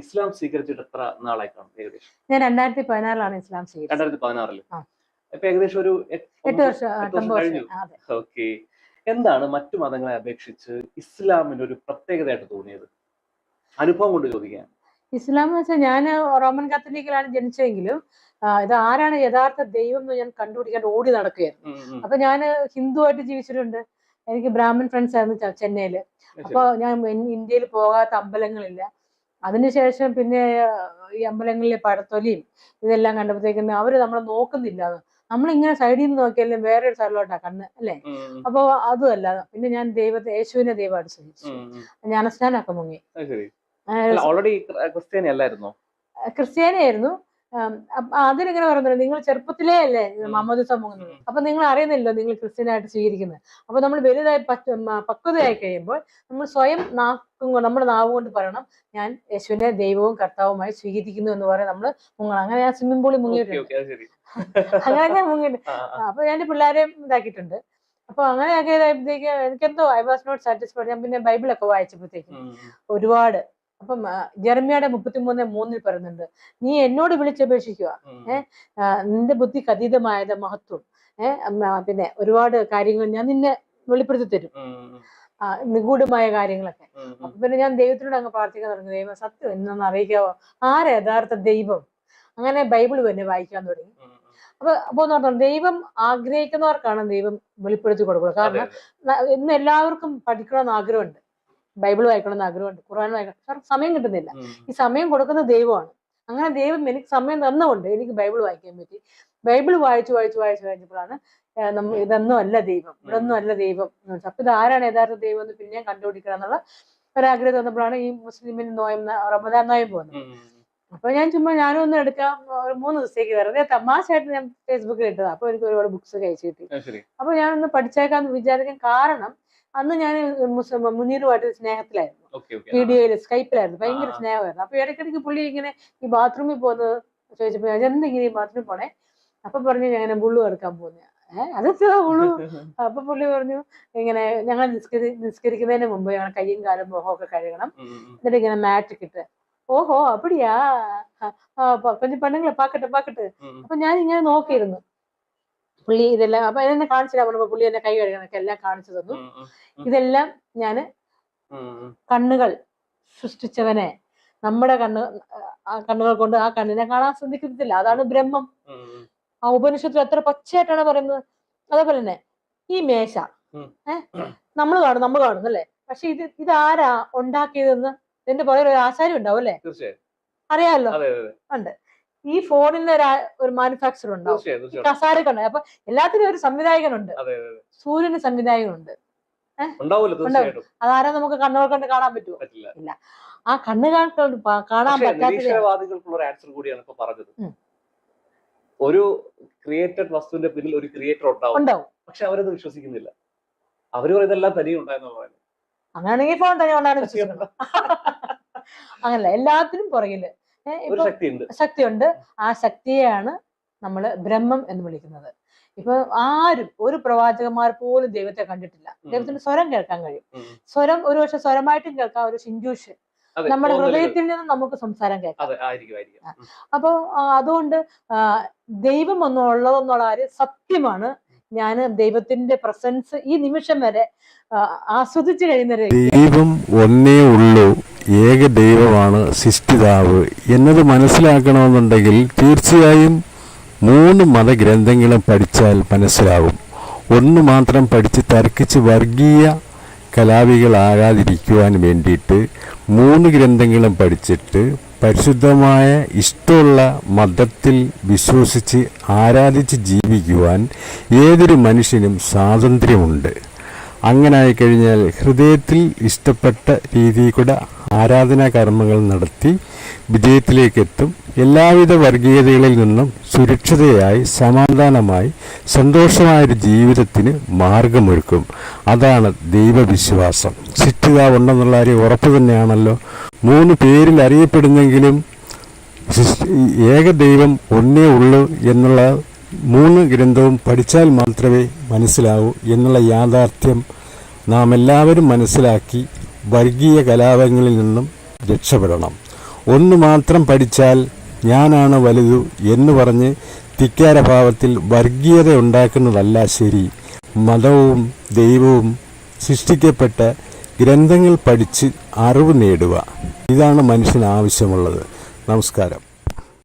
ഇസ്ലാം സ്വീകരിച്ചിട്ട് എത്ര നാളായി കാണും ഏകദേശം? ഞാൻ രണ്ടായിരത്തി പതിനാറിലാണ് ഇസ്ലാം സ്വീകരിച്ചത്. രണ്ടായിരത്തി പതിനാറിൽ അപ്പൊ ഇപ്പൊ ഏകദേശം ഒരു എട്ട് വർഷം കഴിഞ്ഞു. ഓക്കെ. എന്താണ് മറ്റു മതങ്ങളെ അപേക്ഷിച്ച് ഇസ്ലാമിന് ഒരു പ്രത്യേകതയായിട്ട് തോന്നിയത്? അനുഭവം കൊണ്ട് ചോദിക്കാൻ ഇസ്ലാം എന്ന് വെച്ചാൽ ഞാൻ റോമൻ കത്തലിക്കിലാണ് ജനിച്ചതെങ്കിലും ഇത് ആരാണ് യഥാർത്ഥ ദൈവം എന്ന് ഞാൻ കണ്ടുപിടിക്കാൻ ഓടി നടക്കുകയായിരുന്നു. അപ്പൊ ഞാൻ ഹിന്ദുവായിട്ട് ജീവിച്ചിട്ടുണ്ട്. എനിക്ക് ബ്രാഹ്മൺ ഫ്രണ്ട്സ് ആയിരുന്നു ചെന്നൈയിൽ. അപ്പോൾ അപ്പൊ ഞാൻ ഇന്ത്യയിൽ പോകാത്ത അമ്പലങ്ങളില്ല. അതിനുശേഷം പിന്നെ ഈ അമ്പലങ്ങളിലെ പഴത്തൊലിയും ഇതെല്ലാം കണ്ടപ്പോഴത്തേക്കും അവർ നമ്മളെ നോക്കുന്നില്ല. നമ്മളിങ്ങനെ സൈഡിൽ നിന്ന് നോക്കിയാലും വേറെ ഒരു സ്ഥലത്തോട്ടാ കണ്ണ് അല്ലേ. അപ്പൊ അതുമല്ല പിന്നെ ഞാൻ ദൈവത്തെ യേശുവിനെ ദൈവമായിട്ട് സ്നേഹിച്ചു. ഞാൻ. ജ്ഞാനസ്നാനൊക്കെ മുങ്ങി. ഓൾറെഡി ക്രിസ്ത്യാനി അല്ലായിരുന്നോ ക്രിസ്ത്യാനിയായിരുന്നു. ആം, അപ്പ ഇങ്ങനെ പറയുന്നത് നിങ്ങൾ ചെറുപ്പത്തിലേ അല്ലേ മമ്മദ് മുങ്ങുന്നത് ഉം. അപ്പൊ നിങ്ങൾ അറിയുന്നില്ലല്ലോ നിങ്ങൾ ക്രിസ്ത്യനായിട്ട് സ്വീകരിക്കുന്നത്. അപ്പൊ നമ്മൾ വലുതായി പക്വതയായി കഴിയുമ്പോൾ നമ്മൾ സ്വയം നാക്കും നമ്മുടെ നാവ് കൊണ്ട് പറയണം ഞാൻ യേശുവിനെ ദൈവവും കർത്താവുമായി സ്വീകരിക്കുന്നു എന്ന് പറയാൻ നമ്മൾ മുങ്ങണം. അങ്ങനെ ഞാൻ സ്വിമ്മിംഗ് പൂളിൽ മുങ്ങിയിട്ടുണ്ട്. അങ്ങനെ ഞാൻ മുങ്ങിയിട്ടുണ്ട്. അപ്പൊ ഞാൻ പിള്ളേരെയും ഇതാക്കിയിട്ടുണ്ട്. അപ്പൊ അങ്ങനെ ആക്കിയതായപ്പോഴത്തേക്ക് എനിക്കെന്തോ ഐ വാസ് നോട്ട് സാറ്റിസ്ഫൈഡ് ഞാൻ പിന്നെ ബൈബിളൊക്കെ വായിച്ചപ്പോഴത്തേക്കും. ഒരുപാട് അപ്പം ജർമ്മിയുടെ മുപ്പത്തി മുപ്പത്തിമൂന്ന് മൂന്നിൽ പറയുന്നുണ്ട് നീ എന്നോട് വിളിച്ചപേക്ഷിക്കുക. ഏഹ് നിന്റെ ബുദ്ധിക്ക് അതീതമായത് മഹത്വം. ഏഹ് പിന്നെ ഒരുപാട് കാര്യങ്ങൾ ഞാൻ നിന്നെ വെളിപ്പെടുത്തി തരും. നിഗൂഢമായ കാര്യങ്ങളൊക്കെ. അപ്പൊ പിന്നെ ഞാൻ ദൈവത്തിനോട് അങ്ങ് പ്രാർത്ഥിക്കാൻ തുടങ്ങി ദൈവം സത്യം എന്നൊന്ന് അറിയിക്കാവോ? ആരാ യഥാർത്ഥ ദൈവം? അങ്ങനെ ബൈബിൾ തന്നെ വായിക്കാൻ തുടങ്ങി. അപ്പൊ അപ്പൊ എന്ന് പറഞ്ഞാൽ ദൈവം ആഗ്രഹിക്കുന്നവർക്കാണ് ദൈവം വെളിപ്പെടുത്തി കൊടുക്കുന്നത്. കാരണം. ഇന്ന് എല്ലാവർക്കും പഠിക്കണമെന്ന് ആഗ്രഹമുണ്ട്. ബൈബിൾ വായിക്കണമെന്ന് ആഗ്രഹമുണ്ട്. ഖുർആൻ വായിക്കണം. കാരണം സമയം കിട്ടുന്നില്ല. ഈ സമയം കൊടുക്കുന്ന ദൈവമാണ്. അങ്ങനെ ദൈവം എനിക്ക് സമയം തന്നുകൊണ്ട് എനിക്ക് ബൈബിൾ വായിക്കാൻ പറ്റി. ബൈബിൾ വായിച്ചു വായിച്ചു വായിച്ചു കഴിഞ്ഞപ്പോഴാണ് നമ്മൾ ഇതൊന്നും അല്ല ദൈവം. ഇതൊന്നും അല്ല ദൈവം എന്ന് വെച്ചാൽ അപ്പൊ ഇത് ആരാണ് യഥാർത്ഥ ദൈവം എന്ന് പിന്നെയും കണ്ടുപിടിക്കണം എന്നുള്ള ഒരാഗ്രഹം തന്നപ്പോഴാണ് ഈ മുസ്ലിമിന് നോയം റമദാൻ നോയം പോകുന്നത്. അപ്പൊ ഞാൻ ചുമ്മാ ഞാനും ഒന്ന് എടുക്കാം. ഒരു മൂന്ന് ദിവസത്തേക്ക്. വെറുതെ തമാശയായിട്ട് ഞാൻ ഫേസ്ബുക്കിൽ ഇട്ടത്. അപ്പൊ എനിക്ക് ഒരുപാട് ബുക്സ് കഴിച്ചു കിട്ടി. അപ്പൊ ഞാനൊന്ന് പഠിച്ചേക്കാന്ന് വിചാരിക്കാൻ കാരണം അന്ന് ഞാൻ മുനീറുമായിട്ട് സ്നേഹത്തിലായിരുന്നു. വീഡിയോയിൽ സ്കൈപ്പിലായിരുന്നു ഭയങ്കര. സ്നേഹമായിരുന്നു. അപ്പൊ ഇടയ്ക്കിടയ്ക്ക് പുള്ളി ഇങ്ങനെ ഈ ബാത്റൂമിൽ പോകുന്നത് ചോദിച്ചപ്പോ ഞാൻ എന്തെങ്കിലും ഈ ബാത്റൂമിൽ പോണേ? അപ്പൊ പറഞ്ഞു ഞാൻ ഇങ്ങനെ ബുള്ളു എടുക്കാൻ പോകുന്ന ഏഹ് അതെന്താ ബുള്ളു? അപ്പൊ പുള്ളി പറഞ്ഞു ഇങ്ങനെ ഞങ്ങൾ നിസ്കരി നിസ്കരിക്കുന്നതിന് മുമ്പ് ഞങ്ങൾ കയ്യും കാലും മുഖമൊക്കെ കഴുകണം. എന്നിട്ട് ഇങ്ങനെ മാറ്റ് കിട്ട് ഓഹോ അപ്പടിയാ? കൊഞ്ചു പെണ്ണുങ്ങളെ പാക്കട്ടെ പാക്കട്ടെ. അപ്പൊ ഞാൻ ഇങ്ങനെ നോക്കിയിരുന്നു. പുള്ളി ഇതെല്ലാം അപ്പൊ എന്നെ കാണിച്ചില്ല പറഞ്ഞപ്പോ പുള്ളി എന്നെ കൈ കഴുകണൊക്കെ എല്ലാം കാണിച്ചു തന്നു. ഇതെല്ലാം ഞാൻ കണ്ണുകൾ സൃഷ്ടിച്ചവനെ. നമ്മുടെ കണ്ണ് കണ്ണുകൾ കൊണ്ട് ആ കണ്ണിനെ കാണാൻ ശ്രദ്ധിക്കുന്നില്ല അതാണ് ബ്രഹ്മം. ആ ഉപനിഷത്തിൽ എത്ര പച്ചയായിട്ടാണ് പറയുന്നത്? അതേപോലെ തന്നെ ഈ മേശ. ഏഹ് നമ്മൾ കാണും നമ്മൾ കാണുന്നു അല്ലേ? പക്ഷെ ഇത് ഇതാരാ ഉണ്ടാക്കിയതെന്ന് ഇതിന്റെ പുറകെ ഒരു ആശാരി ഉണ്ടാവും അല്ലേ? അറിയാമല്ലോ അതെ ഈ ഫോണിന്റെ ഒരു ഒരു മാനുഫാക്ചർ ഉണ്ടാവും. കസാരക്ക അപ്പൊ എല്ലാത്തിനും ഒരു സംവിധായകനുണ്ട്. സൂര്യന് സംവിധായകനുണ്ട്. അതാരാ നമുക്ക് കണ്ണുകൾ കണ്ട് കാണാൻ പറ്റുമോ ഇല്ല. ആ കണ്ണ് കാണ- കാണാൻ പറ്റാത്ത ഒരു ആൻസർ കൂടിയാണ് ഇപ്പൊ പറഞ്ഞത്. ഒരു ക്രിയേറ്റഡ് വസ്തുവിന്റെ പിന്നിൽ ഒരു ക്രിയേറ്റർ ഉണ്ടാവും. പക്ഷെ അവരത് വിശ്വസിക്കുന്നില്ല. അവർ പറയുന്നതെല്ലാം തനിയുണ്ടായെന്ന് പറയുന്നത്. അങ്ങനെയാണെങ്കിൽ ഫോൺ തന്നെ വിശ്വസിക്കുന്നത് അങ്ങനല്ല എല്ലാത്തിനും പുറകിൽ. ശക്തിയുണ്ട്. ശക്തിയുണ്ട്. ആ ശക്തിയെയാണ് നമ്മൾ ബ്രഹ്മം എന്ന് വിളിക്കുന്നത്. ഇപ്പൊ ആരും ഒരു പ്രവാചകന്മാർ പോലും ദൈവത്തെ കണ്ടിട്ടില്ല. ദൈവത്തിന്റെ സ്വരം കേൾക്കാൻ കഴിയും. സ്വരം ഒരു പക്ഷെ സ്വരമായിട്ടും കേൾക്കാം ഒരു ഷിഞ്ചൂഷ് നമ്മുടെ ഹൃദയത്തിൽ നിന്ന് നമുക്ക് സംസാരം കേൾക്കാം. ആയിരിക്കും ആയിരിക്കും. ഉം. അപ്പൊ അതുകൊണ്ട് ദൈവം ദൈവം ഒന്നുള്ളതെന്നുള്ള ആര് സത്യമാണ്. ഞാൻ ദൈവത്തിന്റെ പ്രസൻസ് ഈ നിമിഷം വരെ ആസ്വദിച്ചു കഴിയുന്ന ദൈവം ഒന്നേ ഉള്ളൂ. ഏക ദൈവമാണ് സിഷ്ടിതാവ് എന്നത് മനസ്സിലാക്കണമെന്നുണ്ടെങ്കിൽ തീർച്ചയായും മൂന്ന് മതഗ്രന്ഥങ്ങളും പഠിച്ചാൽ മനസ്സിലാവും. ഒന്ന് മാത്രം പഠിച്ച് തർക്കിച്ച് വർഗീയ കലാപികളാകാതിരിക്കുവാൻ വേണ്ടിയിട്ട് മൂന്ന് ഗ്രന്ഥങ്ങളും പഠിച്ചിട്ട് പരിശുദ്ധമായ ഇഷ്ടമുള്ള മതത്തിൽ വിശ്വസിച്ച് ആരാധിച്ച് ജീവിക്കുവാൻ ഏതൊരു മനുഷ്യനും സ്വാതന്ത്ര്യമുണ്ട്. അങ്ങനെ ആയിക്കഴിഞ്ഞാൽ ഹൃദയത്തിൽ ഇഷ്ടപ്പെട്ട രീതിയിൽ കൂടെ ആരാധനാ കർമ്മങ്ങൾ നടത്തി വിജയത്തിലേക്കെത്തും. എല്ലാവിധ വർഗീയതകളിൽ നിന്നും സുരക്ഷിതയായി സമാധാനമായി സന്തോഷമായൊരു ജീവിതത്തിന് മാർഗമൊരുക്കും. അതാണ് ദൈവവിശ്വാസം. ശിക്ഷിതാവുണ്ടെന്നുള്ള കാര്യം ഉറപ്പ് തന്നെയാണല്ലോ. മൂന്ന് പേരിൽ അറിയപ്പെടുന്നെങ്കിലും ഏക ദൈവം ഒന്നേ ഉള്ളൂ എന്നുള്ള മൂന്ന് ഗ്രന്ഥവും പഠിച്ചാൽ മാത്രമേ മനസ്സിലാവൂ എന്നുള്ള യാഥാർത്ഥ്യം നാം എല്ലാവരും മനസ്സിലാക്കി വർഗീയ കലാപങ്ങളിൽ നിന്നും രക്ഷപ്പെടണം. ഒന്ന് മാത്രം പഠിച്ചാൽ ഞാനാണ് വലുതു എന്ന് പറഞ്ഞ് ധിക്കാരഭാവത്തിൽ വർഗീയത ഉണ്ടാക്കുന്നതല്ല ശരി. മതവും ദൈവവും സൃഷ്ടിക്കപ്പെട്ട ഗ്രന്ഥങ്ങൾ പഠിച്ച് അറിവ് നേടുക. ഇതാണ് മനുഷ്യന് ആവശ്യമുള്ളത്. നമസ്കാരം.